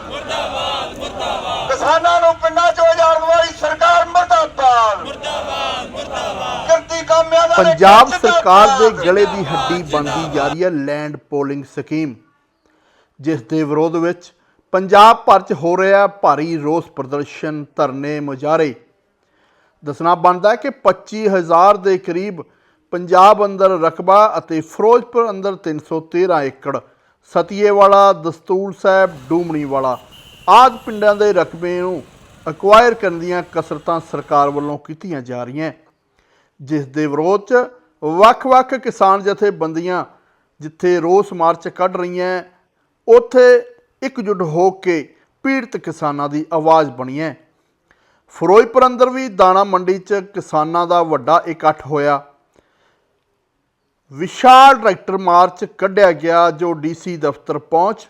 ਮੁਰਦਾਬਾਦ ਮੁਰਦਾਬਾਦ ਮੁਰਦਾਬਾਦ ਕਿਸਾਨਾਂ ਨੂੰ ਪਿੰਡਾਂ ਚੋਂ ਉਜਾੜਨ ਵਾਲੀ ਸਰਕਾਰ ਮੁਰਦਾਬਾਦ। ਮੁਰਦਾਬਾਦ ਮੁਰਦਾਬਾਦ ਕਿਰਤੀ ਕਾਮਿਆਂ ਦਾ ਪੰਜਾਬ ਸਰਕਾਰ ਦੇ ਗਲੇ ਦੀ ਹੱਡੀ ਬਣਦੀ ਜਾ ਰਹੀ ਹੈ ਲੈਂਡ ਪੋਲਿੰਗ ਸਕੀਮ ਜਿਸ ਦੇ ਵਿਰੋਧ ਵਿੱਚ ਪੰਜਾਬ ਭਰ 'ਚ ਹੋ ਰਿਹਾ ਭਾਰੀ ਰੋਸ ਪ੍ਰਦਰਸ਼ਨ ਧਰਨੇ ਮੁਜ਼ਾਹਰੇ। ਦੱਸਣਾ ਬਣਦਾ ਹੈ ਕਿ 25000 ਦੇ ਕਰੀਬ ਪੰਜਾਬ ਅੰਦਰ ਰਕਬਾ ਅਤੇ ਫਿਰੋਜ਼ਪੁਰ ਅੰਦਰ 313 ਏਕੜ ਸਤੀਏਵਾਲਾ ਦਸਤੂਰ ਸਾਹਿਬ ਡੂਮਣੀ ਵਾਲਾ ਆਦ ਪਿੰਡਾਂ ਦੇ ਰਕਬੇ ਨੂੰ ਅਕਵਾਇਰ ਕਰਨ ਦੀਆਂ ਕਸਰਤਾਂ ਸਰਕਾਰ ਵੱਲੋਂ ਕੀਤੀਆਂ ਜਾ ਰਹੀਆਂ ਜਿਸ ਦੇ ਵਿਰੋਧ 'ਚ ਵੱਖ-ਵੱਖ ਕਿਸਾਨ ਜਥੇਬੰਦੀਆਂ ਜਿੱਥੇ ਰੋਸ ਮਾਰਚ ਕੱਢ ਰਹੀਆਂ ਉੱਥੇ ਇਕਜੁੱਟ ਹੋ ਕੇ ਪੀੜਤ ਕਿਸਾਨਾਂ ਦੀ ਆਵਾਜ਼ ਬਣੀ ਹੈ। ਫਿਰੋਜ਼ਪੁਰ ਅੰਦਰ ਵੀ ਦਾਣਾ ਮੰਡੀ 'ਚ ਕਿਸਾਨਾਂ ਦਾ ਵੱਡਾ ਇਕੱਠ ਹੋਇਆ। ਵਿਸ਼ਾਲ ਟਰੈਕਟਰ ਮਾਰਚ ਕੱਢਿਆ ਗਿਆ ਜੋ ਡੀਸੀ ਦਫ਼ਤਰ ਪਹੁੰਚ,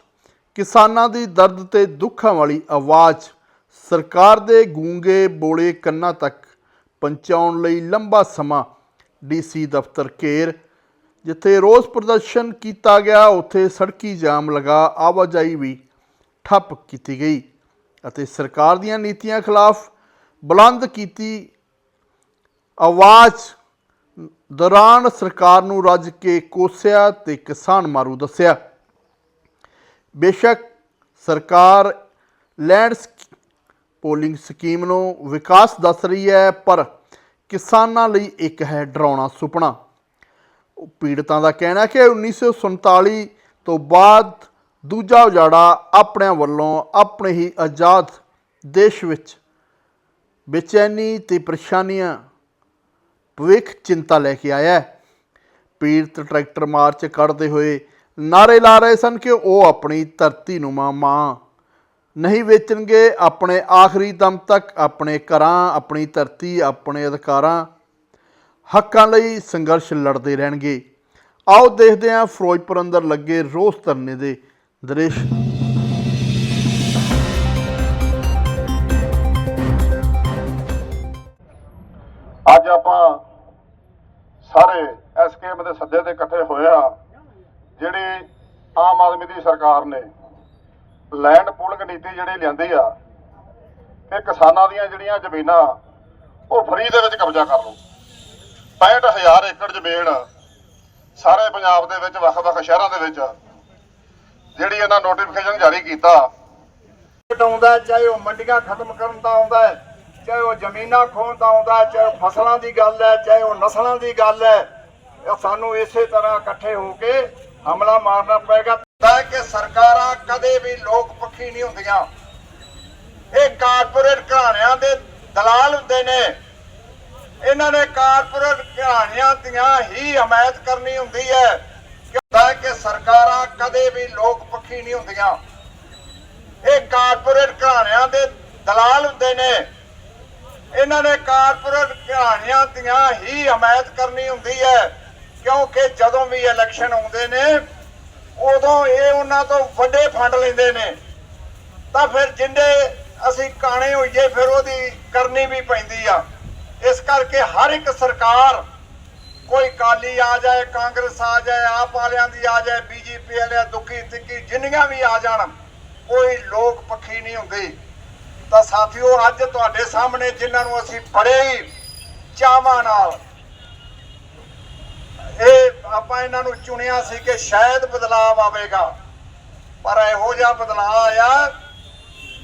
ਕਿਸਾਨਾਂ ਦੀ ਦਰਦ ਤੇ ਦੁੱਖਾਂ ਵਾਲੀ ਆਵਾਜ਼, ਸਰਕਾਰ ਦੇ ਗੂੰਗੇ ਬੋਲੇ ਕੰਨਾਂ ਤੱਕ ਪਹੁੰਚਾਉਣ ਲਈ ਲੰਬਾ ਸਮਾਂ ਡੀਸੀ ਦਫ਼ਤਰ ਘੇਰ, ਜਿੱਥੇ ਰੋਸ ਪ੍ਰਦਰਸ਼ਨ ਕੀਤਾ ਗਿਆ, ਉੱਥੇ ਸੜਕੀ ਜਾਮ ਲਗਾ ਆਵਾਜਾਈ ਵੀ ਠੱਪ ਕੀਤੀ ਗਈ ਅਤੇ ਸਰਕਾਰ ਦੀਆਂ ਨੀਤੀਆਂ ਖਿਲਾਫ ਬੁਲੰਦ ਕੀਤੀ ਆਵਾਜ਼। ਦੌਰਾਨ ਸਰਕਾਰ ਨੂੰ ਰੱਜ ਕੇ ਕੋਸਿਆ ਤੇ ਕਿਸਾਨ ਮਾਰੂ ਦੱਸਿਆ। ਬੇਸ਼ੱਕ ਸਰਕਾਰ ਲੈਂਡ ਸਕ- ਪੋਲਿੰਗ ਸਕੀਮ ਨੂੰ ਵਿਕਾਸ ਦੱਸ ਰਹੀ ਹੈ, ਪਰ ਕਿਸਾਨਾਂ ਲਈ ਇੱਕ ਹੈ ਡਰਾਉਣਾ ਸੁਪਨਾ। ਪੀੜਤਾਂ ਦਾ ਕਹਿਣਾ ਹੈ ਕਿ 1947 ਤੋਂ ਬਾਅਦ ਦੂਜਾ ਉਜਾੜਾ ਆਪਣਿਆਂ ਵੱਲੋਂ ਆਪਣੇ ਹੀ ਆਜ਼ਾਦ ਦੇਸ਼ ਵਿੱਚ ਬੇਚੈਨੀ ਤੇ ਪਰੇਸ਼ਾਨੀਆਂ ਭਵਿੱਖ ਚਿੰਤਾ ਲੈ ਕੇ ਆਇਆ ਹੈ। ਪੀੜਤ ਟਰੈਕਟਰ ਮਾਰਚ ਕੱਢਦੇ ਹੋਏ ਨਾਰੇ ਲਾ ਰਹੇ ਸਨ ਕਿ ਉਹ ਆਪਣੀ ਧਰਤੀ ਨੂੰ ਮਾਂ ਮਾਂ ਨਹੀਂ ਵੇਚਣਗੇ। ਆਪਣੇ ਆਖਰੀ ਦਮ ਤੱਕ ਆਪਣੇ ਘਰਾਂ, ਆਪਣੀ ਧਰਤੀ, ਆਪਣੇ ਅਧਿਕਾਰਾਂ, ਹੱਕਾਂ ਲਈ ਸੰਘਰਸ਼ ਲੜਦੇ ਰਹਿਣਗੇ। ਆਓ ਦੇਖਦੇ ਹਾਂ, ਫਿਰੋਜ਼ਪੁਰ ਅੰਦਰ ਲੱਗੇ ਰੋਸ ਧਰਨੇ ਦੇ ਦ੍ਰਿਸ਼। ਸਾਰੇ ਐਸਕੇਐਮ ਦੇ ਸੱਦੇ ਤੇ ਇਕੱਠੇ ਹੋਏ ਆ, ਜਿਹੜੀ ਆਮ ਆਦਮੀ ਦੀ ਸਰਕਾਰ ਨੇ ਲੈਂਡ ਪੂਲਿੰਗ ਨੀਤੀ ਜਿਹੜੀ ਲਿਆਂਦੀ ਆ ਕਿ ਕਿਸਾਨਾਂ ਦੀਆਂ ਜਿਹੜੀਆਂ ਜ਼ਮੀਨਾਂ, ਉਹ ਫਰੀ ਦੇ ਵਿੱਚ ਕਬਜ਼ਾ ਕਰ ਲਓ। 65000 ਏਕੜ ਜ਼ਮੀਨ ਸਾਰੇ ਪੰਜਾਬ ਦੇ ਵਿੱਚ, ਵੱਖ-ਵੱਖ ਸ਼ਹਿਰਾਂ ਦੇ ਵਿੱਚ, ਜਿਹੜੀ ਇਹਨਾਂ ਨੋਟੀਫਿਕੇਸ਼ਨ ਜਾਰੀ ਕੀਤਾ। ਆਉਂਦਾ ਚਾਹੇ ਉਹ ਮੰਡੀਆਂ ਖਤਮ ਕਰਨ ਦਾ ਆਉਂਦਾ ਹੈ ਚਾਹੇ ਉਹ ਜ਼ਮੀਨਾਂ ਖੋਣ ਦਾ ਆਉਂਦਾ ਚਾਹੇ ਉਹ ਫਸਲਾਂ ਦੀ ਗੱਲ ਹੈ, ਚਾਹੇ ਉਹ ਨਸਲਾਂ ਦੀ ਗੱਲ ਹੈ ਸਾਨੂੰ ਇਸੇ ਤਰ੍ਹਾਂ ਇਕੱਠੇ ਹੋ ਕੇ ਹਮਲਾ ਮਾਰਨਾ ਪਏਗਾ। ਤਾਂ ਕਿ ਸਰਕਾਰਾਂ ਕਦੇ ਵੀ ਲੋਕ ਪੱਖੀ ਨਹੀਂ ਹੁੰਦੀਆਂ। ਇਹ ਕਾਰਪੋਰੇਟ ਘਰਾਣਿਆਂ ਦੇ ਦਲਾਲ ਹੁੰਦੇ ਨੇ। ਇਹਨਾਂ ਨੇ ਕਾਰਪੋਰੇਟ ਘਰਾਣਿਆਂ ਦੀਆਂ ਹੀ ਹਮਾਇਤ ਕਰਨੀ ਹੁੰਦੀ ਹੈ। ਕਿਉਂਕਿ ਕਿ ਸਰਕਾਰਾਂ ਕਦੇ ਵੀ ਲੋਕ ਪੱਖੀ ਨਹੀਂ ਹੁੰਦੀਆਂ। ਇਹ ਕਾਰਪੋਰੇਟ ਘਰਾਣਿਆਂ ਦੇ ਦਲਾਲ ਹੁੰਦੇ ਨੇ। ਇਹਨਾਂ ਨੇ ਕਾਰਪੋਰੇਟ ਘਰਾਣਿਆਂ ਦੀਆਂ ਹੀ ਹਮਾਇਤ ਕਰਨੀ ਹੁੰਦੀ ਹੈ, ਕਿਉਂਕਿ ਜਦੋਂ ਵੀ ਇਲੈਕਸ਼ਨ ਆਉਂਦੇ ਨੇ, ਉਦੋਂ ਇਹ ਉਹਨਾਂ ਤੋਂ ਵੱਡੇ ਫੰਡ ਲੈਂਦੇ ਨੇ। ਤਾਂ ਫਿਰ ਜਿੰਦੇ ਅਸੀਂ ਕਾਣੇ ਹੋਈਏ, ਫਿਰ ਉਹਦੀ ਕਰਨੀ ਵੀ ਪੈਂਦੀ ਆ। ਇਸ ਕਰਕੇ ਹਰ ਇੱਕ ਸਰਕਾਰ, ਕੋਈ ਕਾਲੀ ਆ ਜਾਏ, ਕਾਂਗਰਸ ਆ ਜਾਏ, ਆਪ ਵਾਲਿਆਂ ਦੀ ਆ ਜਾਏ, ਬੀਜੇਪੀ ਵਾਲਿਆਂ ਦੁੱਖੀ ਤਿੱਖੀ ਜਿੰਨੀਆਂ ਵੀ ਆ ਜਾਣ, ਕੋਈ ਲੋਕ ਪੱਖੀ ਨਹੀਂ ਹੁੰਦੀ। ਤਾਂ ਸਾਥੀਓ, ਅੱਜ ਤੁਹਾਡੇ ਸਾਹਮਣੇ ਜਿਨ੍ਹਾਂ ਨੂੰ ਅਸੀਂ ਬੜੇ ਹੀ ਚਾਵਾਂ ਨਾਲ, ਇਹ ਆਪਾਂ ਇਹਨਾਂ ਨੂੰ ਚੁਣਿਆ ਸੀ ਕਿ ਸ਼ਾਇਦ ਬਦਲਾਅ ਆਵੇਗਾ। ਪਰ ਇਹੋ ਜਿਹਾ ਬਦਲਾਅ ਆਇਆ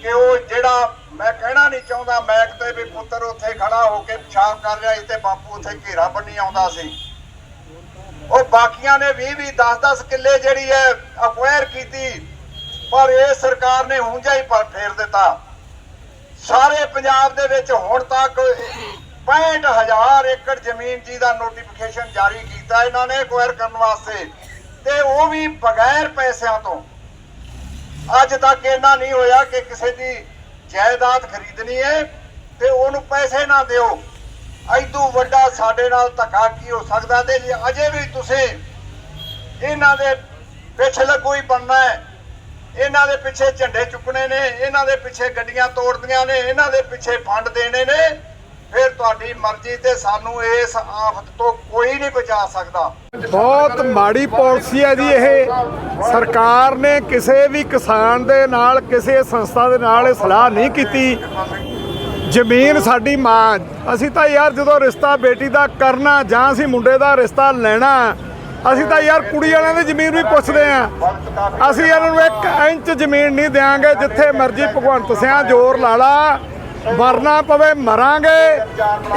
ਕਿ ਉਹ ਜਿਹੜਾ ਮੈਂ ਕਹਿਣਾ ਨਹੀਂ ਚਾਹੁੰਦਾ, ਮੈਕ ਤੇ ਵੀ ਪੁੱਤਰ ਉੱਥੇ ਖੜਾ ਹੋ ਕੇ ਪਿਸ਼ਾਬ ਕਰ ਰਿਹਾ ਸੀ ਤੇ ਬਾਪੂ ਉੱਥੇ ਘੇਰਾ ਬੰਨੀ ਆਉਂਦਾ ਸੀ। ਉਹ ਬਾਕੀਆਂ ਨੇ 20 20 10 10 ਕਿੱਲੇ ਜਿਹੜੀ ਹੈ ਅਕਵਾਇਰ ਕੀਤੀ, ਪਰ ਇਹ ਸਰਕਾਰ ਨੇ ਹੁੰਜਾ ਹੀ ਪਰ ਫੇਰ ਦਿੱਤਾ। ਸਾਰੇ ਪੰਜਾਬ ਦੇ ਵਿੱਚ ਹੁਣ ਤੱਕ 65000 ਏਕੜ ਜ਼ਮੀਨ ਜੀ ਦਾ ਨੋਟੀਫਿਕੇਸ਼ਨ ਜਾਰੀ ਕੀਤਾ ਇਹਨਾਂ ਨੇ ਅਕਵਾਇਰ ਕਰਨ ਵਾਸਤੇ। ਤੇ ਉਹ ਵੀ ਬਗੈਰ ਪੈਸਿਆਂ ਤੋਂ। ਅੱਜ ਤੱਕ ਇਹਨਾਂ ਨਹੀਂ ਹੋਇਆ ਕਿ ਕਿਸੇ ਦੀ ਜਾਇਦਾਦ ਖਰੀਦਣੀ ਹੈ ਤੇ ਉਹਨੂੰ ਪੈਸੇ ਨਾ ਦਿਓ। ਐਦੂ ਵੱਡਾ ਸਾਡੇ ਨਾਲ ਧੱਕਾ ਕੀ ਹੋ ਸਕਦਾ ਤੇ ਜੇ ਅਜੇ ਵੀ ਤੁਸੀਂ ਇਹਨਾਂ ਦੇ ਪਿੱਛੇ ਲੱਗੂ ਹੀ ਬਣਨਾ ਹੈ ਇਹਨਾਂ ਦੇ ਪਿੱਛੇ ਝੰਡੇ ਚੁੱਕਣੇ ਨੇ, ਇਹਨਾਂ ਦੇ ਪਿੱਛੇ ਗੱਡੀਆਂ ਤੋੜਦੀਆਂ ਨੇ, ਇਹਨਾਂ ਦੇ ਪਿੱਛੇ ਫੰਡ ਦੇਣੇ ਨੇ। ਫਿਰ ਤੁਹਾਡੀ ਮਰਜ਼ੀ ਤੇ ਸਾਨੂੰ ਇਸ ਆਫਤ ਤੋਂ ਕੋਈ ਨਹੀਂ ਬਚਾ ਸਕਦਾ। ਬਹੁਤ ਮਾੜੀ ਪਾਲਿਸੀ ਹੈ ਜੀ ਇਹ। ਸਰਕਾਰ ਨੇ ਕਿਸੇ ਵੀ ਕਿਸਾਨ ਦੇ ਨਾਲ, ਕਿਸੇ ਸੰਸਥਾ ਦੇ ਨਾਲ ਇਹ ਸਲਾਹ ਨਹੀਂ ਕੀਤੀ। ਜ਼ਮੀਨ ਸਾਡੀ ਮਾਂ, ਅਸੀਂ ਤਾਂ ਯਾਰ ਜਦੋਂ ਰਿਸ਼ਤਾ ਬੇਟੀ ਦਾ ਕਰਨਾ ਜਾਂ ਅਸੀਂ ਮੁੰਡੇ ਦਾ ਰਿਸ਼ਤਾ ਲੈਣਾ ਅਸੀਂ ਤਾਂ ਯਾਰ ਕੁੜੀ ਵਾਲਿਆਂ ਦੀ ਜ਼ਮੀਨ ਵੀ ਪੁੱਛਦੇ ਆ ਅਸੀਂ ਇਹਨਾਂ ਨੂੰ 1 ਇੰਚ ਜ਼ਮੀਨ ਨਹੀਂ ਦੇਾਂਗੇ ਜਿੱਥੇ ਮਰਜ਼ੀ ਭਗਵੰਤ ਸਿਆਂ ਜ਼ੋਰ ਲਾ ਲਾ, ਮਰਨਾ ਪਵੇ ਮਰਾਂਗੇ।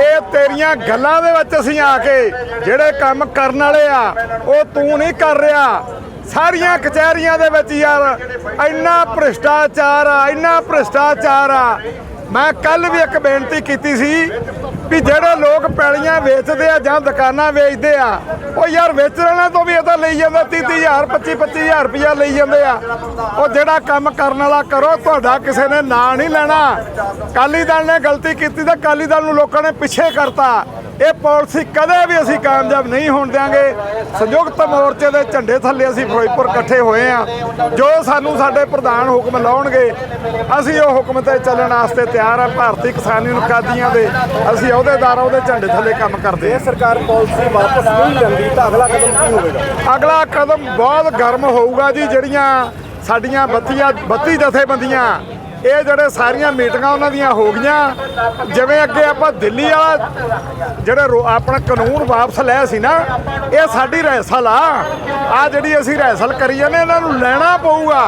ਇਹ ਤੇਰੀਆਂ ਗੱਲਾਂ ਦੇ ਵਿੱਚ ਅਸੀਂ ਆ ਕੇ ਜਿਹੜੇ ਕੰਮ ਕਰਨ ਵਾਲੇ ਆ, ਉਹ ਤੂੰ ਨਹੀਂ ਕਰ ਰਿਹਾ। ਸਾਰੀਆਂ ਕਚਹਿਰੀਆਂ ਦੇ ਵਿੱਚ ਯਾਰ ਇੰਨਾ ਭ੍ਰਿਸ਼ਟਾਚਾਰ ਆ, ਇੰਨਾ ਭ੍ਰਿਸ਼ਟਾਚਾਰ ਆ। ਮੈਂ ਕੱਲ ਵੀ ਇੱਕ ਬੇਨਤੀ ਕੀਤੀ ਸੀ ਵੀ ਜਿਹੜੇ ਲੋਕ ਪੈਲੀਆਂ ਵੇਚਦੇ ਆ ਜਾਂ ਦੁਕਾਨਾਂ ਵੇਚਦੇ ਆ, ਉਹ ਯਾਰ ਵੇਚਣ ਤੋਂ ਵੀ ਇਹ ਤਾਂ ਲਈ ਜਾਂਦਾ 30000 25 25000 ਰੁਪਇਆ ਲਈ ਜਾਂਦੇ ਆ। ਉਹ ਜਿਹੜਾ ਕੰਮ ਕਰਨ ਵਾਲਾ ਕਰੋ, ਤੁਹਾਡਾ ਕਿਸੇ ਨੇ ਨਾਂ ਨਹੀਂ ਲੈਣਾ। ਕਾਲੀ ਦਲ ਨੇ ਗਲਤੀ ਕੀਤੀ ਤਾਂ ਕਾਲੀ ਦਲ ਨੂੰ ਲੋਕਾਂ ਨੇ ਪਿੱਛੇ ਕਰਤਾ। ਇਹ ਪਾਲਿਸੀ ਕਦੇ ਵੀ ਅਸੀਂ ਕਾਮਯਾਬ ਨਹੀਂ ਹੋਣ ਦਿਆਂਗੇ। ਸੰਯੁਕਤ ਮੋਰਚੇ ਦੇ ਝੰਡੇ ਥੱਲੇ ਅਸੀਂ ਫਿਰੋਜ਼ਪੁਰ ਇਕੱਠੇ ਹੋਏ ਆ। ਜੋ ਸਾਨੂੰ ਸਾਡੇ ਪ੍ਰਧਾਨ ਹੁਕਮ ਲਾਉਣਗੇ ਅਸੀਂ ਉਹ ਹੁਕਮ ਤੇ ਚੱਲਣ ਵਾਸਤੇ ਤਿਆਰ ਆ। ਭਾਰਤੀ ਕਿਸਾਨ ਯੂਨੀਅਨ ਕਾਦੀਆਂ ਦੇ ਅਸੀਂ ਅਹੁਦੇਦਾਰ ਉਹਦੇ ਝੰਡੇ ਥੱਲੇ ਕੰਮ ਕਰਦੇ ਆ। ਸਰਕਾਰ ਪਾਲਿਸੀ ਵਾਪਸ ਨਹੀਂ ਲੈਂਦੀ ਤਾਂ ਅਗਲਾ ਕਦਮ ਕੀ ਹੋਵੇਗਾ? ਅਗਲਾ ਕਦਮ ਬਹੁਤ ਗਰਮ ਹੋਊਗਾ ਜੀ ਜਿਹੜੀਆਂ ਸਾਡੀਆਂ ਬੱਤੀਆਂ ਬੱਤੀ ਜਥੇਬੰਦੀਆਂ ਇਹ ਜਿਹੜੇ ਸਾਰੀਆਂ ਮੀਟਿੰਗਾਂ ਉਹਨਾਂ ਦੀਆਂ ਹੋ ਗਈਆਂ ਜਿਵੇਂ ਅੱਗੇ ਆਪਾਂ ਦਿੱਲੀ ਵਾਲਾ ਜਿਹੜੇ ਆਪਣਾ ਕਾਨੂੰਨ ਵਾਪਸ ਲਿਆ ਸੀ ਨਾ ਇਹ ਸਾਡੀ ਰਹਿਸਲ ਆ। ਆ ਜਿਹੜੀ ਅਸੀਂ ਰਹਿਸਲ ਕਰੀ ਜਾਂਦੇ ਇਹਨਾਂ ਨੂੰ ਲੈਣਾ ਪਊਗਾ।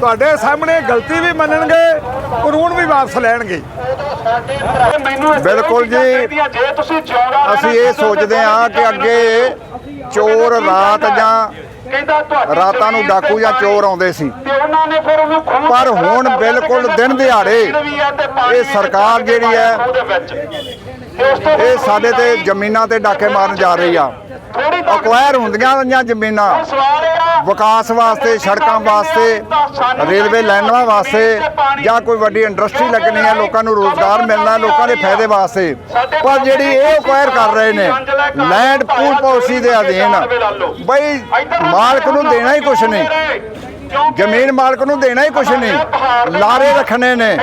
ਤੁਹਾਡੇ ਸਾਹਮਣੇ ਗਲਤੀ ਵੀ ਮੰਨਣਗੇ ਕਾਨੂੰਨ ਵੀ ਵਾਪਸ ਲੈਣਗੇ। ਬਿਲਕੁਲ ਜੀ। ਅਸੀਂ ਇਹ ਸੋਚਦੇ ਹਾਂ ਕਿ ਅੱਗੇ ਚੋਰ ਰਾਤ ਜਾਂ ਰਾਤਾਂ ਨੂੰ ਡਾਕੂ ਜਾਂ ਚੋਰ ਆਉਂਦੇ ਸੀ। ਪਰ ਹੁਣ ਬਿਲਕੁਲ ਦਿਨ ਦਿਹਾੜੇ ਇਹ ਸਰਕਾਰ ਜਿਹੜੀ ਹੈ ਇਹ ਸਾਡੇ ਤੇ ਜ਼ਮੀਨਾਂ ਤੇ ਡਾਕੇ ਮਾਰਨ ਜਾ ਰਹੀ ਆ। ਅਕਵਾਇਰ ਹੁੰਦੀਆਂ ਰਹੀਆਂ ਜ਼ਮੀਨਾਂ, ਵਿਕਾਸ ਵਾਸਤੇ, ਸੜਕਾਂ ਵਾਸਤੇ, ਰੇਲਵੇ ਲਾਈਨਾਂ ਵਾਸਤੇ, ਜਾਂ ਕੋਈ ਵੱਡੀ ਇੰਡਸਟਰੀ ਲੱਗਣੀ ਹੈ ਲੋਕਾਂ ਨੂੰ ਰੋਜ਼ਗਾਰ ਮਿਲਣਾ, ਲੋਕਾਂ ਦੇ ਫਾਇਦੇ ਵਾਸਤੇ। ਪਰ ਜਿਹੜੀ ਇਹ ਅਕਵਾਇਰ ਕਰ ਰਹੇ ਨੇ ਲੈਂਡ ਪੂਲ ਪਾਲਿਸੀ ਦੇ ਅਧੀਨ, ਬਈ ਮਾਲਕ ਨੂੰ ਦੇਣਾ ਹੀ ਕੁਛ ਨਹੀਂ। ਜ਼ਮੀਨ ਮਾਲਕ ਨੂੰ ਦੇਣਾ ਹੀ ਕੁਛ ਨਹੀਂ। ਲਾਰੇ ਰੱਖਣੇ ਨੇ।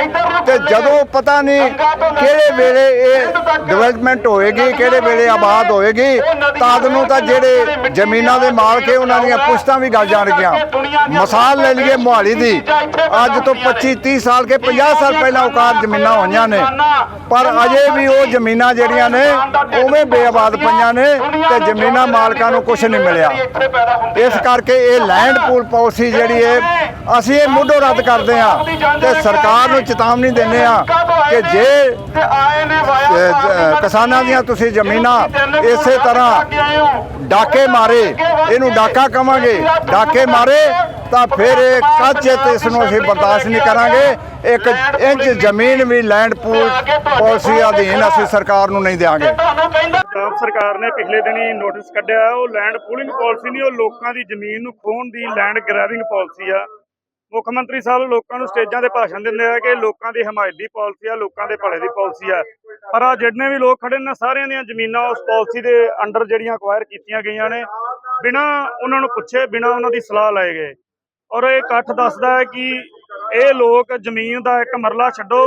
ਤੇ ਜਦੋਂ ਪਤਾ ਨਹੀਂ ਕਿਹੜੇ ਵੇਲੇ ਇਹ ਡਿਵੈਲਪਮੈਂਟ ਹੋਏਗੀ ਕਿਹੜੇ ਵੇਲੇ ਆਬਾਦ ਹੋਏਗੀ ਤਦ ਨੂੰ ਤਾਂ ਜਿਹੜੇ ਜ਼ਮੀਨਾਂ ਦੇ ਮਾਲਕ ਹੈ ਉਹਨਾਂ ਦੀਆਂ ਪੁਸ਼ਤਾਂ ਵੀ ਗਲ ਜਾਣਗੀਆਂ। ਮਿਸਾਲ ਲੈ ਲਈਏ ਮੁਹਾਲੀ ਦੀ। ਅੱਜ ਤੋਂ 25 30 ਸਾਲ ਕੇ 50 ਸਾਲ ਪਹਿਲਾਂ ਔਕਾਰ ਜ਼ਮੀਨਾਂ ਹੋਈਆਂ ਨੇ। ਪਰ ਅਜੇ ਵੀ ਉਹ ਜ਼ਮੀਨਾਂ ਜਿਹੜੀਆਂ ਨੇ ਉਵੇਂ ਬੇਆਬਾਦ ਪਈਆਂ ਨੇ ਤੇ ਜ਼ਮੀਨਾਂ ਮਾਲਕਾਂ ਨੂੰ ਕੁਝ ਨਹੀਂ ਮਿਲਿਆ। ਇਸ ਕਰਕੇ ਇਹ ਲੈਂਡ ਪੂਲ ਪਾਲਿਸੀ ਜਿਹੜੀ ਹੈ। ਅਸੀਂ ਇਹ ਮੁੱਢੋਂ ਰੱਦ ਕਰਦੇ ਹਾਂ ਤੇ ਸਰਕਾਰ ਨੂੰ ਚੇਤਾਵਨੀ ਦਿੰਦੇ ਹਾਂ ਕਿ ਜ- ਕਿਸਾਨਾਂ ਦੀਆਂ ਤੁਸੀਂ ਜ਼ਮੀਨਾਂ ਇਸੇ ਤਰ੍ਹਾਂ ਡਾਕੇ ਮਾਰੇ। ਇਹਨੂੰ ਡਾਕਾ ਕਵਾਂਗੇ। ਡਾਕੇ ਮਾਰੇ। ਤਾਂ ਫਿਰ ਇਹ ਕੱਚ ਤੇ ਇਸ ਨੂੰ ਅਸੀਂ ਬਰਦਾਸ਼ਤ ਨਹੀਂ ਕਰਾਂਗੇ। ਇੱਕ ਇੰਚ ਜ਼ਮੀਨ ਵੀ ਲੈਂਡ ਪੂਲ ਪਾਲਿਸੀ ਅਧੀਨ ਅਸੀਂ ਸਰਕਾਰ ਨੂੰ ਨਹੀਂ ਦੇਵਾਂਗੇ ਪੰਜਾਬ ਸਰਕਾਰ ਨੇ ਪਿਛਲੇ ਦਿਨੀ ਨੋਟਿਸ ਕੱਢਿਆ ਉਹ ਲੈਂਡ ਪੂਲਿੰਗ ਪਾਲਿਸੀ ਨਹੀਂ ਉਹ ਲੋਕਾਂ ਦੀ ਜ਼ਮੀਨ ਨੂੰ ਖੋਹਣ ਦੀ ਲੈਂਡ ਗ੍ਰੈਬਿੰਗ ਪਾਲਿਸੀ ਆ। ਮੁੱਖ ਮੰਤਰੀ ਸਾਹਿਬ ਲੋਕਾਂ ਨੂੰ ਸਟੇਜਾਂ ਤੇ ਭਾਸ਼ਣ ਦਿੰਦੇ ਆ ਕਿ ਲੋਕਾਂ ਦੀ ਹਮਾਇਤ ਦੀ ਪਾਲਿਸੀ ਆ ਲੋਕਾਂ ਦੇ ਭਲੇ ਦੀ ਪਾਲਿਸੀ ਆ। ਪਰ ਆ ਜਿੰਨੇ ਵੀ ਲੋਕ ਖੜੇ ਨੇ ਸਾਰਿਆਂ ਦੀਆਂ ਜ਼ਮੀਨਾਂ ਉਸ ਪਾਲਿਸੀ ਦੇ ਅੰਡਰ ਜਿਹੜੀਆਂ ਅਕਵਾਇਰ ਕੀਤੀਆਂ ਗਈਆਂ ਨੇ ਬਿਨਾਂ ਉਹਨਾਂ ਨੂੰ ਪੁੱਛੇ ਬਿਨਾਂ ਉਹਨਾਂ ਦੀ ਸਲਾਹ ਲਏ ਗਏ। ਔਰ ਇਹ ਇਕੱਠ ਦੱਸਦਾ ਹੈ ਕਿ ਇਹ ਲੋਕ ਜ਼ਮੀਨ ਦਾ ਇੱਕ ਮਰਲਾ ਛੱਡੋ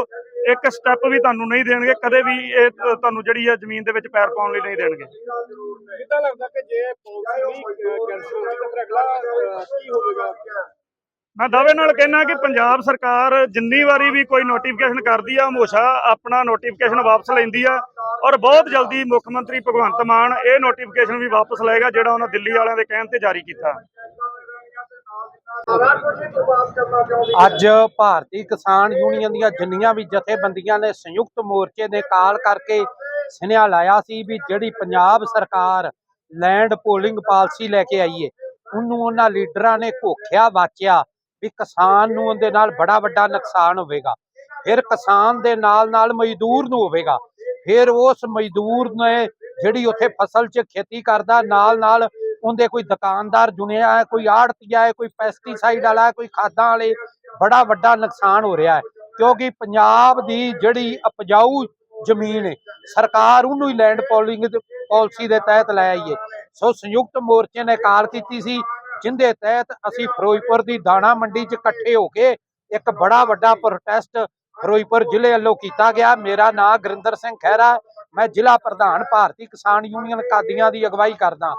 ਇੱਕ ਸਟੈਪ ਵੀ ਤੁਹਾਨੂੰ ਨਹੀਂ ਦੇਣਗੇ ਕਦੇ ਵੀ ਇਹ ਤੁਹਾਨੂੰ ਜਿਹੜੀ ਹੈ ਜ਼ਮੀਨ ਦੇ ਵਿੱਚ ਪੈਰ ਪਾਉਣ ਲਈ ਨਹੀਂ ਦੇਣਗੇ। ਕਿੱਦਾਂ ਲੱਗਦਾ ਕਿ ਜੇ ਪਾਲਿਸੀ ਨਹੀਂ ਕੈਂਸਲ ਹੋਈ ਤਾਂ ਫਿਰ ਅਗਲਾ ਅਹ, ਕੀ ਹੋਵੇਗਾ? ਮੈਂ ਦਾਅਵੇ ਨਾਲ ਕਹਿਣਾ ਕਿ ਪੰਜਾਬ ਸਰਕਾਰ ਜਿੰਨੀ ਵਾਰੀ ਵੀ ਕੋਈ ਨੋਟੀਫਿਕੇਸ਼ਨ ਕਰਦੀ ਆ ਹਮੇਸ਼ਾ ਆਪਣਾ ਨੋਟੀਫਿਕੇਸ਼ਨ ਵਾਪਸ ਲੈਂਦੀ ਆ ਔਰ ਬਹੁਤ ਜਲਦੀ ਮੁੱਖ ਮੰਤਰੀ ਭਗਵੰਤ ਮਾਨ ਇਹ ਨੋਟੀਫਿਕੇਸ਼ਨ ਵੀ ਵਾਪਸ ਲਏਗਾ ਜਿਹੜਾ ਉਹਨਾਂ ਦਿੱਲੀ ਵਾਲਿਆਂ ਦੇ ਕਹਿਣ ਤੇ ਜਾਰੀ ਕੀਤਾ। ਅੱਜ ਭਾਰਤੀ ਕਿਸਾਨ ਯੂਨੀਅਨ ਦੀਆਂ ਜਿੰਨੀਆਂ ਵੀ ਜਥੇਬੰਦੀਆਂ ਨੇ ਸੰਯੁਕਤ ਮੋਰਚੇ ਨੇ ਕਾਲ ਕਰਕੇ ਸੁਨੇਹਾ ਲਾਇਆ ਸੀ ਵੀ ਜਿਹੜੀ ਪੰਜਾਬ ਸਰਕਾਰ ਲੈਂਡ ਪੋਲਿੰਗ ਪਾਲਿਸੀ ਲੈ ਕੇ ਆਈ ਏ, ਉਹਨੂੰ ਉਹਨਾਂ ਲੀਡਰਾਂ ਨੇ ਘੋਖਿਆ ਵਾਚਿਆ ਵੀ ਕਿਸਾਨ ਨੂੰ ਉਹਦੇ ਨਾਲ ਬੜਾ ਵੱਡਾ ਨੁਕਸਾਨ ਹੋਵੇਗਾ। ਫਿਰ ਕਿਸਾਨ ਦੇ ਨਾਲ ਨਾਲ ਮਜ਼ਦੂਰ ਨੂੰ ਹੋਵੇਗਾ। ਫਿਰ ਉਸ ਮਜ਼ਦੂਰ ਨੇ ਜਿਹੜੀ ਉੱਥੇ ਫਸਲ 'ਚ ਖੇਤੀ ਕਰਦਾ ਨਾਲ ਨਾਲ ਉਹਦੇ ਕੋਈ ਦੁਕਾਨਦਾਰ ਜੁੜਿਆ ਹੈ, ਕੋਈ ਆੜਤੀਆ ਹੈ, ਕੋਈ ਪੈਸਟੀਸਾਈਡ ਵਾਲਾ ਕੋਈ ਖਾਦਾਂ ਵਾਲੇ, ਬੜਾ ਵੱਡਾ ਨੁਕਸਾਨ ਹੋ ਰਿਹਾ ਹੈ। ਕਿਉਂਕਿ ਪੰਜਾਬ ਦੀ ਜਿਹੜੀ ਉਪਜਾਊ ਜ਼ਮੀਨ ਹੈ, ਸਰਕਾਰ ਉਹਨੂੰ ਹੀ ਲੈਂਡ ਪੋਲਿੰਗ ਪਾਲਿਸੀ ਦੇ ਤਹਿਤ ਲੈ ਆਈ ਹੈ। ਸੋ ਸੰਯੁਕਤ ਮੋਰਚੇ ਨੇ ਕਾਲ ਕੀਤੀ ਸੀ, ਜਿੰਦੇ ਤਹਿਤ ਅਸੀਂ ਫਿਰੋਜ਼ਪੁਰ ਦੀ ਦਾਣਾ ਮੰਡੀ 'ਚ ਇਕੱਠੇ ਹੋ ਕੇ ਇੱਕ ਬੜਾ ਵੱਡਾ ਪ੍ਰੋਟੈਸਟ ਫਿਰੋਜ਼ਪੁਰ ਜ਼ਿਲ੍ਹੇ ਵੱਲੋਂ ਕੀਤਾ ਗਿਆ। ਮੇਰਾ ਨਾਮ ਗੁਰਿੰਦਰ ਸਿੰਘ ਖਹਿਰਾ, ਮੈਂ ਜ਼ਿਲ੍ਹਾ ਪ੍ਰਧਾਨ ਭਾਰਤੀ ਕਿਸਾਨ ਯੂਨੀਅਨ ਕਾਦੀਆਂ ਦੀ ਅਗਵਾਈ ਕਰਦਾ।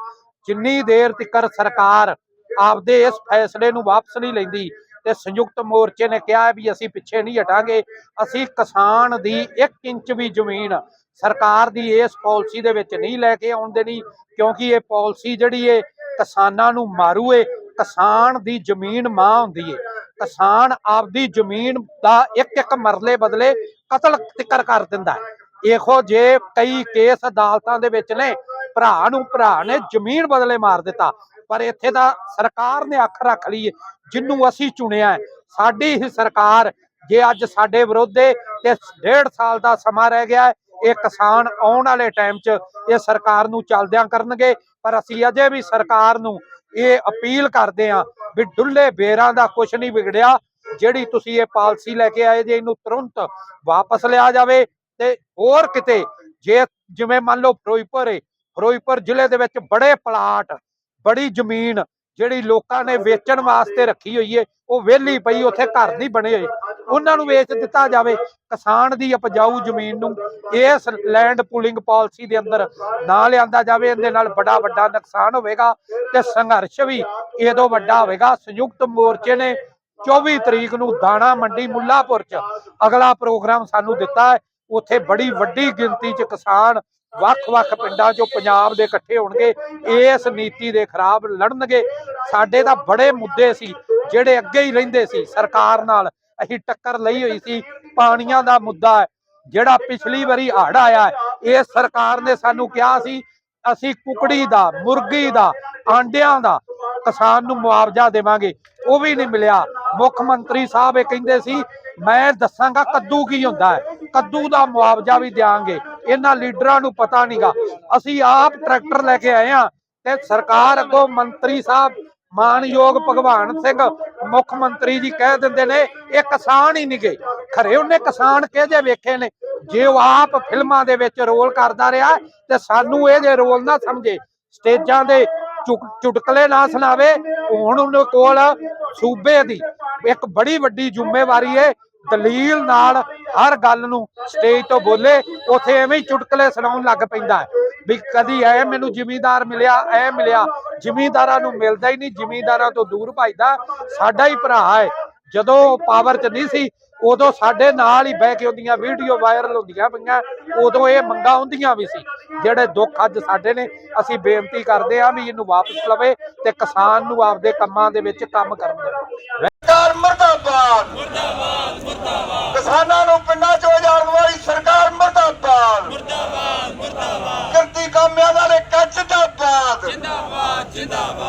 ਜਿੰਨੀ ਦੇਰ ਤੱਕ ਸਰਕਾਰ ਆਪਦੇ ਇਸ ਫੈਸਲੇ ਨੂੰ ਵਾਪਸ ਨਹੀਂ ਲੈਂਦੀ ਤੇ ਸੰਯੁਕਤ ਮੋਰਚੇ ਨੇ ਕਿਹਾ ਵੀ ਅਸੀਂ ਪਿੱਛੇ ਨਹੀਂ ਹਟਾਂਗੇ, ਅਸੀਂ ਕਿਸਾਨ ਦੀ 1 ਇੰਚ ਵੀ ਜ਼ਮੀਨ ਸਰਕਾਰ ਦੀ ਇਸ ਪਾਲਿਸੀ ਦੇ ਵਿੱਚ ਨਹੀਂ ਲੈ ਕੇ ਆਉਣ ਦੇਣੀ, ਕਿਉਂਕਿ ਇਹ ਪਾਲਿਸੀ ਜਿਹੜੀ ਏ, ਕਿਸਾਨਾਂ ਨੂੰ ਮਾਰੂ ਏ ਕਿਸਾਨ ਦੀ ਜ਼ਮੀਨ ਮਾਂ ਹੁੰਦੀ ਏ। ਕਿਸਾਨ ਆਪਦੀ ਜ਼ਮੀਨ ਦਾ ਇੱਕ ਇੱਕ ਮਰਲੇ ਬਦਲੇ ਕਤਲ ਤਿਕਰ ਕਰ ਦਿੰਦਾ ਹੈ ਇਹੋ ਜੇ ਕਈ ਕੇਸ ਅਦਾਲਤਾਂ ਦੇ ਵਿੱਚ ਨੇ ਭਰਾ ਨੂੰ ਭਰਾ ਨੇ ਜ਼ਮੀਨ ਬਦਲੇ ਮਾਰ ਦਿੱਤਾ। ਪਰ ਇੱਥੇ ਦਾ ਸਰਕਾਰ ਨੇ ਅੱਖ ਰੱਖ ਲਈ ਏ, ਜਿਹਨੂੰ ਅਸੀਂ ਚੁਣਿਆ ਸਾਡੀ ਹੀ ਸਰਕਾਰ ਜੇ ਅੱਜ ਸਾਡੇ ਵਿਰੁੱਧ ਏ ਤੇ ਡੇਢ ਸਾਲ ਦਾ ਸਮਾਂ ਰਹਿ ਗਿਆ ਇਹ ਕਿਸਾਨ ਆਉਣ ਵਾਲੇ ਟਾਈਮ 'ਚ ਇਹ ਸਰਕਾਰ ਨੂੰ ਚੱਲਦਿਆਂ ਕਰਨਗੇ। ਪਰ ਅਸੀਂ ਅਜੇ ਵੀ ਸਰਕਾਰ ਨੂੰ ਇਹ ਅਪੀਲ ਕਰਦੇ ਹਾਂ ਵੀ ਡੁੱਲੇ ਬੇਰਾਂ ਦਾ ਕੁਝ ਨਹੀਂ ਵਿਗੜਿਆ ਜਿਹੜੀ ਤੁਸੀਂ ਇਹ ਪਾਲਿਸੀ ਲੈ ਕੇ ਆਏ ਜੇ ਇਹਨੂੰ ਤੁਰੰਤ ਵਾਪਸ ਲਿਆ ਜਾਵੇ ਤੇ ਹੋਰ ਕਿਤੇ ਜੇ ਜਿਵੇਂ ਮੰਨ ਲਓ ਫਿਰੋਜ਼ਪੁਰ ਏ ਫਿਰੋਜ਼ਪੁਰ ਜ਼ਿਲ੍ਹੇ ਦੇ ਵਿੱਚ ਬੜੇ ਪਲਾਟ, ਬੜੀ ਜ਼ਮੀਨ ਜਿਹੜੀ ਲੋਕਾਂ ਨੇ ਵੇਚਣ ਵਾਸਤੇ ਰੱਖੀ ਹੋਈ ਏ, ਉਹ ਵਿਹਲੀ ਪਈ, ਉੱਥੇ ਘਰ ਨਹੀਂ ਬਣੇ ਹੋਏ। ਉਹਨਾਂ ਨੂੰ ਵੇਚ ਦਿੱਤਾ ਜਾਵੇ ਕਿਸਾਨ ਦੀ ਉਪਜਾਊ ਜ਼ਮੀਨ ਨੂੰ, ਇਸ ਲੈਂਡ ਪੂਲਿੰਗ ਪਾਲਿਸੀ ਦੇ ਅੰਦਰ ਨਾ ਲਿਆਂਦਾ ਜਾਵੇ, ਇਹਦੇ ਨਾਲ ਬੜਾ ਵੱਡਾ ਨੁਕਸਾਨ ਹੋਵੇਗਾ ਤੇ ਸੰਘਰਸ਼ ਵੀ ਇਹਦੋਂ ਵੱਡਾ ਹੋਵੇਗਾ। ਸੰਯੁਕਤ ਮੋਰਚੇ ਨੇ 24 ਤਰੀਕ ਨੂੰ ਦਾਣਾ ਮੰਡੀ ਮੁੱਲਾਪੁਰ ਚ ਅਗਲਾ ਪ੍ਰੋਗਰਾਮ ਸਾਨੂੰ ਦਿੱਤਾ ਹੈ। ਉੱਥੇ ਬੜੀ ਵੱਡੀ ਗਿਣਤੀ ਚ ਕਿਸਾਨ ਵੱਖ-ਵੱਖ ਪਿੰਡਾਂ ਚੋਂ ਪੰਜਾਬ ਦੇ ਇਕੱਠੇ ਹੋਣਗੇ ਇਸ ਨੀਤੀ ਦੇ ਖਿਲਾਫ ਲੜਨਗੇ। ਸਾਡੇ ਤਾਂ ਬੜੇ ਮੁੱਦੇ ਸੀ ਜਿਹੜੇ ਅੱਗੇ ਹੀ ਰਹਿੰਦੇ ਸੀ ਸਰਕਾਰ ਨਾਲ ਅਸੀਂ ਟੱਕਰ ਲਈ ਹੋਈ ਸੀ ਪਾਣੀਆਂ ਦਾ ਮੁੱਦਾ ਜਿਹੜਾ ਪਿਛਲੀ ਵਾਰੀ ਹੜ੍ਹ ਆਇਆ ਹੈ, ਇਹ ਸਰਕਾਰ ਨੇ ਸਾਨੂੰ ਕਿਹਾ ਸੀ ਅਸੀਂ ਕੁਕੜੀ ਦਾ ਮੁਰਗੀ ਦਾ ਆਂਡਿਆਂ ਦਾ ਕਿਸਾਨ ਨੂੰ ਮੁਆਵਜ਼ਾ ਦੇਵਾਂਗੇ ਉਹ ਵੀ ਨਹੀਂ ਮਿਲਿਆ। ਮੁੱਖ ਮੰਤਰੀ ਸਾਹਿਬ ਇਹ ਕਹਿੰਦੇ ਸੀ, ਮੈਂ ਦੱਸਾਂਗਾ ਕੱਦੂ ਕੀ ਹੁੰਦਾ ਹੈ। ਕੱਦੂ ਦਾ ਮੁਆਵਜ਼ਾ ਵੀ ਦਿਆਂਗੇ। ਇਹਨਾਂ ਲੀਡਰਾਂ ਨੂੰ ਪਤਾ ਨਹੀਂਗਾ ਅਸੀਂ ਆਪ ਟਰੈਕਟਰ ਲੈ ਕੇ ਆਏ ਆ ਤੇ ਸਰਕਾਰ ਅੱਗੋਂ ਮੰਤਰੀ ਸਾਹਿਬ, ਮਾਨਯੋਗ ਭਗਵਾਨ ਸਿੰਘ ਮੁੱਖ ਮੰਤਰੀ ਜੀ ਕਹਿ ਦਿੰਦੇ ਨੇ, ਇਹ ਕਿਸਾਨ ਹੀ ਨਹੀਂਗੇ ਖਰੇ ਉਹਨੇ ਕਿਸਾਨ ਕਿਹਦੇ ਵੇਖੇ ਨੇ? ਜੇ ਉਹ ਆਪ ਫਿਲਮਾਂ ਦੇ ਵਿੱਚ ਰੋਲ ਕਰਦਾ ਰਿਹਾ ਤੇ ਸਾਨੂੰ ਇਹ ਜੇ ਰੋਲ ਨਾ ਸਮਝੇ, ਸਟੇਜਾਂ ਦੇ ਚੁਕ- ਚੁਟਕਲੇ ਨਾ ਸੁਣਾਵੇ, ਹੁਣ ਉਹਦੇ ਕੋਲ ਸੂਬੇ ਦੀ ਇੱਕ ਬੜੀ ਵੱਡੀ ਜ਼ਿੰਮੇਵਾਰੀ ਹੈ ਦਲੀਲ ਨਾਲ ਹਰ ਗੱਲ ਨੂੰ ਸਟੇਜ ਤੋਂ ਬੋਲੇ, ਉਥੇ ਐਵੇਂ ਹੀ ਚੁਟਕਲੇ ਸੁਣਾਉਣ ਲੱਗ ਪੈਂਦਾ ਹੈ ਵੀ ਕਦੀ ਐ ਮੈਨੂੰ ਜ਼ਿਮੀਂਦਾਰ ਮਿਲਿਆ, ਐ ਮਿਲਿਆ। ਜ਼ਿਮੀਂਦਾਰਾਂ ਨੂੰ ਮਿਲਦਾ ਹੀ ਨਹੀਂ, ਜ਼ਿਮੀਂਦਾਰਾਂ ਤੋਂ ਦੂਰ ਭਜਦਾ। ਸਾਡਾ ਹੀ ਭਰਾ ਹੈ। ਜਦੋਂ ਪਾਵਰ 'ਚ ਨਹੀਂ ਸੀ, ਉਦੋਂ ਸਾਡੇ ਨਾਲ ਹੀ ਬਹਿ ਕੇ ਉਹਦੀਆਂ ਵੀਡੀਓ ਵਾਇਰਲ ਹੁੰਦੀਆਂ ਪਈਆਂ। ਉਦੋਂ ਇਹ ਮੰਗਾਂ ਹੁੰਦੀਆਂ ਵੀ ਸੀ। ਜਿਹੜੇ ਦੁੱਖ ਅੱਜ ਸਾਡੇ ਨੇ, ਅਸੀਂ ਬੇਨਤੀ ਕਰਦੇ ਹਾਂ ਵੀ ਇਹਨੂੰ ਵਾਪਸ ਲਵੇ ਤੇ ਕਿਸਾਨ ਨੂੰ ਆਪਦੇ ਕੰਮਾਂ ਦੇ ਵਿੱਚ ਕੰਮ ਕਰਨ ਦੇਵੇ। ਮਰਦਾਬਾਦ। ਮਰਦਾਬਾਦ ਮਰਦਾਬਾਦ ਕਿਸਾਨਾਂ ਨੂੰ ਪਿੰਡਾਂ ਚੋਂ ਉਜਾੜਨ ਵਾਲੀ ਸਰਕਾਰ ਮਰਦਾਬਾਦ। ਮਰਦਾਬਾਦ ਮਰਦਾਬਾਦ। ਕਿਰਤੀ ਕਾਮਿਆਂ ਵਾਲੇ ਕੱਚ ਜਿੰਦਾਬਾਦ ਜਿੰਦਾਬਾਦ।